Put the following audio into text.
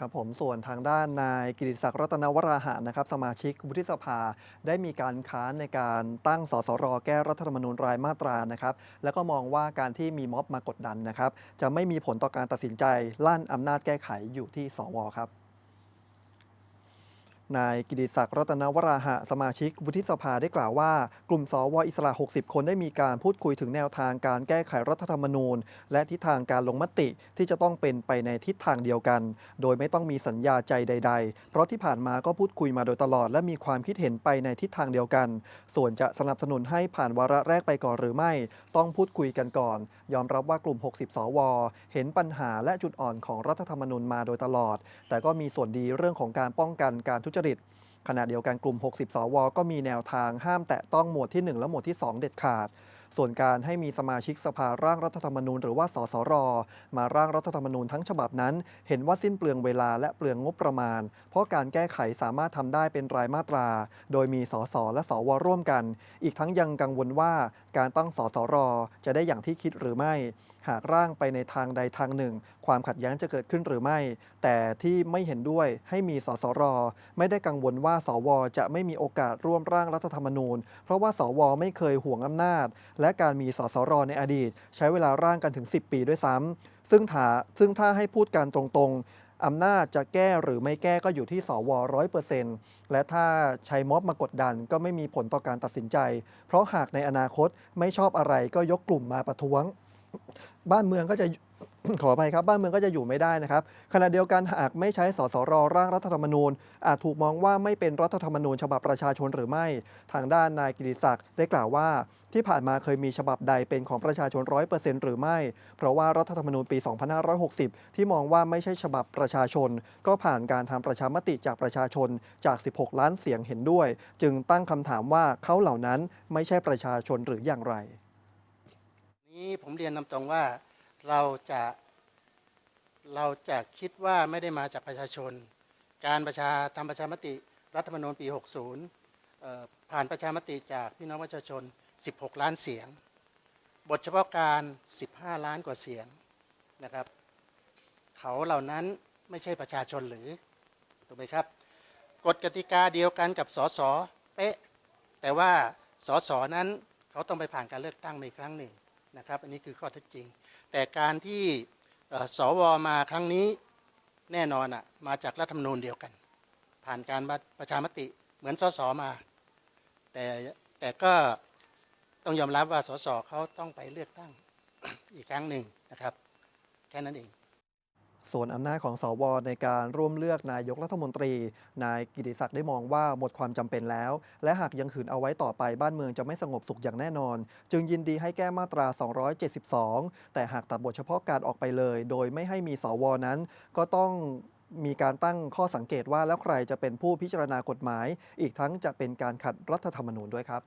ครับผมส่วนทางด้านนายกิติศักดิ์รัตนวราหะนะครับสมาชิกวุฒิสภาได้มีการค้านในการตั้งสสรแก้รัฐธรรมนูญรายมาตรานะครับแล้วก็มองว่าการที่มีม็อบมากดดันนะครับจะไม่มีผลต่อการตัดสินใจลั่นอำนาจแก้ไขอยู่ที่สวครับ นายกิติศักดิ์รัตนวราหะสมาชิกวุฒิสภาได้กล่าวว่า กลุ่มสวอิสระ 60 คนได้มีการพูดคุยถึงแนวทางการแก้ไขรัฐธรรมนูญ และทิศทางการลงมติที่จะต้องเป็นไปในทิศทางเดียวกัน โดยไม่ต้องมีสัญญาใจใด ๆ เพราะที่ผ่านมาก็พูดคุยมาโดยตลอด และมีความคิดเห็นไปในทิศทางเดียวกัน ส่วนจะสนับสนุนให้ผ่านวาระแรกไปก่อนหรือไม่ ต้องพูดคุยกันก่อน ยอมรับว่ากลุ่ม 60 สว เห็นปัญหาและจุดอ่อนของรัฐธรรมนูญมาโดยตลอด แต่ก็มีส่วนดีเรื่องของการป้องกันการทุจริต ขณะเดียวกันกลุ่ม 60 สว ก็มีแนวทางห้ามแตะต้องหมวดที่ 1 และหมวดที่ 2 เด็ดขาด ส่วนการให้มีสมาชิกสภาร่างรัฐธรรมนูญ หรือว่าสสร มาร่างรัฐธรรมนูญทั้งฉบับนั้น เห็นว่าสิ้นเปลืองเวลาและเปลืองงบประมาณ เพราะการแก้ไขสามารถทำได้เป็นรายมาตรา โดยมีสสและสวร่วมกัน อีกทั้งยังกังวลว่าการตั้งสสร จะได้อย่างที่คิดหรือไม่ หากร่างไปในทางใดทางหนึ่ง ความขัดแย้งจะเกิดขึ้นหรือไม่ แต่ที่ไม่เห็นด้วยให้มีสสร ไม่ได้กังวลว่าสวจะไม่มีโอกาสร่วมร่างรัฐธรรมนูญ เพราะว่าสวไม่เคยห่วงอำนาจและการมีสสรในอดีต ใช้เวลาร่างกันถึง 10 ปีด้วยซ้ำซึ่งถ้าซึ่งถ้าให้พูดกันตรงๆอำนาจจะแก้หรือไม่แก้ก็อยู่ที่สวร้อยเปอร์เซ็นต์และถ้าใช้ม็อบมากดดันก็ไม่มีผลต่อการตัดสินใจ เพราะหากในอนาคตไม่ชอบอะไรก็ยกกลุ่มมาประท้วง บ้านเมืองก็จะ ขออภัยครับบ้านเมืองก็จะอยู่ไม่ได้นะครับขณะเดียวกันหากไม่ใช้สสรร่างรัฐธรรมนูญ อาจถูกมองว่าไม่เป็นรัฐธรรมนูญ ฉบับประชาชนหรือไม่ ทางด้านนายกิติศักดิ์ได้กล่าวว่า ที่ผ่านมาเคยมีฉบับใดเป็นของประชาชนร้อยเปอร์เซ็นต์หรือไม่ เพราะว่ารัฐธรรมนูญปี 2560 ที่มองว่าไม่ใช่ฉบับประชาชน ก็ผ่านการทำประชามติจากประชาชนจาก 16 ล้านเสียงเห็นด้วย จึงตั้งคำถามว่าเขาเหล่านั้นไม่ใช่ประชาชนหรืออย่างไร นี้ผมเรียนตามตรงว่า เราจะเราจะคิดว่าไม่ได้มาจากประชาชน การประชาทำประชามติรัฐธรรมนูญปี 60 ผ่านประชามติจากพี่น้องประชาชน 16 ล้านเสียง บทเฉพาะการ 15 ล้านกว่าเสียงนะครับ เขาเหล่านั้นไม่ใช่ประชาชนหรือถูกไหมครับกฎกติกาเดียวกันกับสสเป๊ะแต่ว่าสสนั้นเขาต้องไปผ่านการเลือกตั้งในครั้งหนึ่งนะครับ อันนี้คือข้อเท็จจริง แต่การที่เอ่อสวมาครั้งนี้แน่นอนอะมาจากรัฐธรรมนูญเดียวกัน ผ่านการประชามติเหมือนสสมา แต่แต่ก็ต้องยอมรับว่าสสเขาต้องไปเลือกตั้งอีกครั้งหนึ่งนะครับ แค่นั้นเอง ส่วนอำนาจของสวในการร่วมเลือกนายกรัฐมนตรี นายกิติศักดิ์ได้มองว่าหมดความจำเป็นแล้ว และหากยังขืนเอาไว้ต่อไปบ้านเมืองจะไม่สงบสุขอย่างแน่นอน จึงยินดีให้แก้มาตรา 272 แต่หากตัดบทเฉพาะการออกไปเลย โดยไม่ให้มีสวนั้น ก็ต้องมีการตั้งข้อสังเกตว่าแล้วใครจะเป็นผู้พิจารณากฎหมาย อีกทั้งจะเป็นการขัดรัฐธรรมนูญด้วยครับ